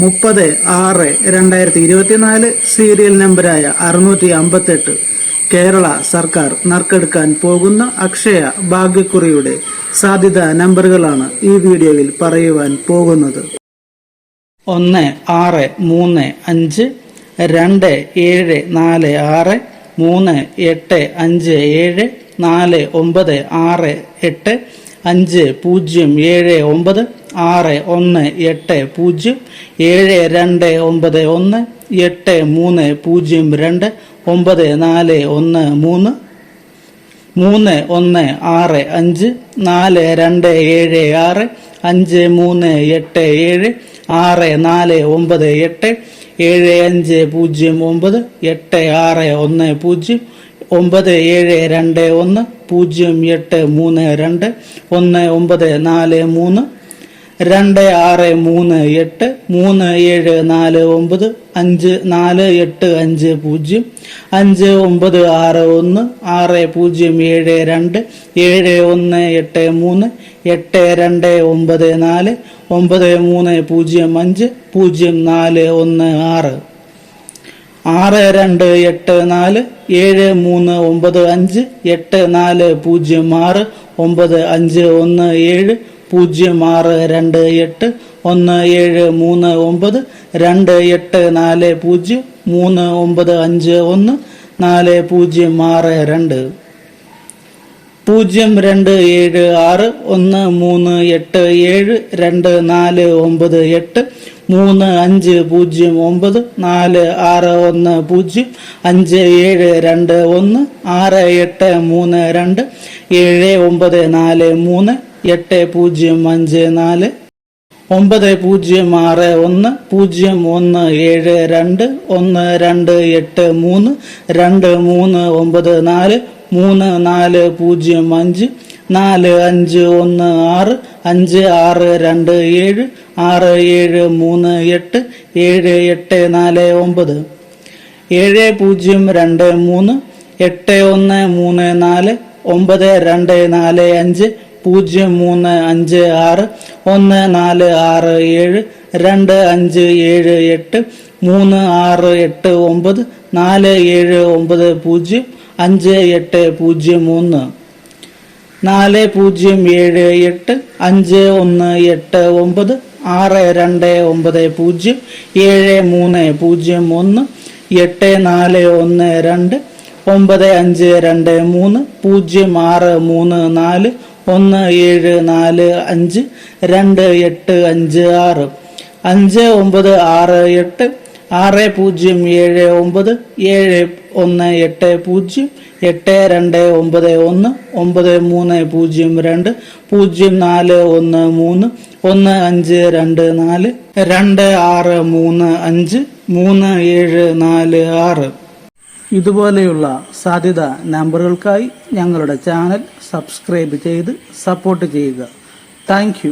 മുപ്പത് ആറ് രണ്ടായിരത്തി ഇരുപത്തിനാല് സീരിയൽ നമ്പരായ അറുന്നൂറ്റി അമ്പത്തെട്ട് കേരള സർക്കാർ നറുക്കെടുക്കാൻ പോകുന്ന അക്ഷയ ഭാഗ്യക്കുറിയുടെ സാധ്യത നമ്പറുകളാണ് ഈ വീഡിയോയിൽ പറയുവാൻ പോകുന്നത്. ഒന്ന് ആറ് മൂന്ന് അഞ്ച് രണ്ട് ഏഴ് നാല് ആറ് മൂന്ന് എട്ട് അഞ്ച് ഏഴ് നാല് ഒമ്പത് ആറ് എട്ട് അഞ്ച് പൂജ്യം ഏഴ് ഒമ്പത് ആറ് ഒന്ന് എട്ട് പൂജ്യം ഏഴ് രണ്ട് ഒമ്പത് ഒന്ന് എട്ട് മൂന്ന് പൂജ്യം രണ്ട് ഒമ്പത് നാല് ഒന്ന് മൂന്ന് മൂന്ന് ഒന്ന് ആറ് അഞ്ച് നാല് രണ്ട് ഏഴ് ആറ് അഞ്ച് മൂന്ന് എട്ട് ഏഴ് ആറ് നാല് ഒമ്പത് എട്ട് ഏഴ് അഞ്ച് പൂജ്യം ഒമ്പത് എട്ട് ആറ് ഒന്ന് പൂജ്യം ഒമ്പത് ഏഴ് രണ്ട് ഒന്ന് പൂജ്യം എട്ട് മൂന്ന് രണ്ട് ഒന്ന് ഒമ്പത് നാല് മൂന്ന് രണ്ട് ആറ് മൂന്ന് എട്ട് മൂന്ന് ഏഴ് നാല് ഒമ്പത് അഞ്ച് നാല് എട്ട് അഞ്ച് പൂജ്യം അഞ്ച് ഒമ്പത് ആറ് ഒന്ന് ആറ് പൂജ്യം ഏഴ് രണ്ട് ഏഴ് ഒന്ന് എട്ട് മൂന്ന് എട്ട് രണ്ട് ഒമ്പത് നാല് ഒമ്പത് മൂന്ന് പൂജ്യം അഞ്ച് പൂജ്യം നാല് ഒന്ന് ആറ്. ആറ് രണ്ട് എട്ട് നാല് ഏഴ് മൂന്ന് ഒമ്പത് അഞ്ച് എട്ട് നാല് പൂജ്യം ആറ് ഒമ്പത് അഞ്ച് ഒന്ന് ഏഴ് പൂജ്യം ആറ് രണ്ട് എട്ട് ഒന്ന് ഏഴ് മൂന്ന് ഒമ്പത് രണ്ട് എട്ട് നാല് പൂജ്യം മൂന്ന് ഒമ്പത് അഞ്ച് ഒന്ന് നാല് പൂജ്യം ആറ് രണ്ട്. പൂജ്യം രണ്ട് ഏഴ് ആറ് ഒന്ന് മൂന്ന് എട്ട് ഏഴ് രണ്ട് നാല് ഒമ്പത് എട്ട് മൂന്ന് അഞ്ച് പൂജ്യം ഒമ്പത് നാല് ആറ് ഒന്ന് പൂജ്യം അഞ്ച് ഏഴ് രണ്ട് ഒന്ന് ആറ് എട്ട് മൂന്ന് രണ്ട് ഏഴ് ഒമ്പത് നാല് മൂന്ന് എട്ട് പൂജ്യം അഞ്ച് നാല് ഒമ്പത് പൂജ്യം ആറ് ഒന്ന് പൂജ്യം ഒന്ന് ഏഴ് രണ്ട് ഒന്ന് രണ്ട് എട്ട് മൂന്ന് രണ്ട് മൂന്ന് ഒമ്പത് നാല് മൂന്ന് നാല് പൂജ്യം അഞ്ച് നാല് അഞ്ച് ഒന്ന് ആറ് അഞ്ച് ആറ് രണ്ട് ഏഴ് ആറ് ഏഴ് മൂന്ന് എട്ട് ഏഴ് എട്ട് നാല് ഒമ്പത്. ഏഴ് പൂജ്യം രണ്ട് മൂന്ന് എട്ട് ഒന്ന് മൂന്ന് നാല് ഒമ്പത് രണ്ട് നാല് അഞ്ച് പൂജ്യം മൂന്ന് അഞ്ച് ആറ് ഒന്ന് നാല് ആറ് ഏഴ് രണ്ട് അഞ്ച് ഏഴ് എട്ട് മൂന്ന് ആറ് എട്ട് ഒമ്പത് നാല് ഏഴ് ഒമ്പത് പൂജ്യം അഞ്ച് എട്ട് പൂജ്യം മൂന്ന്. നാല് പൂജ്യം ഏഴ് എട്ട് അഞ്ച് ഒന്ന് എട്ട് ഒമ്പത് ആറ് രണ്ട് ഒമ്പത് പൂജ്യം ഏഴ് മൂന്ന് പൂജ്യം ഒന്ന് എട്ട് നാല് ഒന്ന് രണ്ട് ഒമ്പത് അഞ്ച് രണ്ട് മൂന്ന് പൂജ്യം ആറ് മൂന്ന് നാല് ഒന്ന് ഏഴ് നാല് അഞ്ച് രണ്ട് എട്ട് അഞ്ച് ആറ് അഞ്ച് ഒമ്പത് ആറ് എട്ട് ആറ് പൂജ്യം ഏഴ് ഒമ്പത് ഏഴ് ഒന്ന് എട്ട് പൂജ്യം എട്ട് രണ്ട് ഒമ്പത് ഒന്ന് ഒമ്പത് മൂന്ന് പൂജ്യം രണ്ട് പൂജ്യം നാല് ഒന്ന് മൂന്ന് ഒന്ന് അഞ്ച് രണ്ട് നാല് രണ്ട് ആറ് മൂന്ന് അഞ്ച് മൂന്ന് ഏഴ് നാല് ആറ്. ഇതുപോലെയുള്ള സാധ്യത നമ്പറുകൾക്കായി ഞങ്ങളുടെ ചാനൽ സബ്സ്ക്രൈബ് ചെയ്ത് സപ്പോർട്ട് ചെയ്യുക. താങ്ക്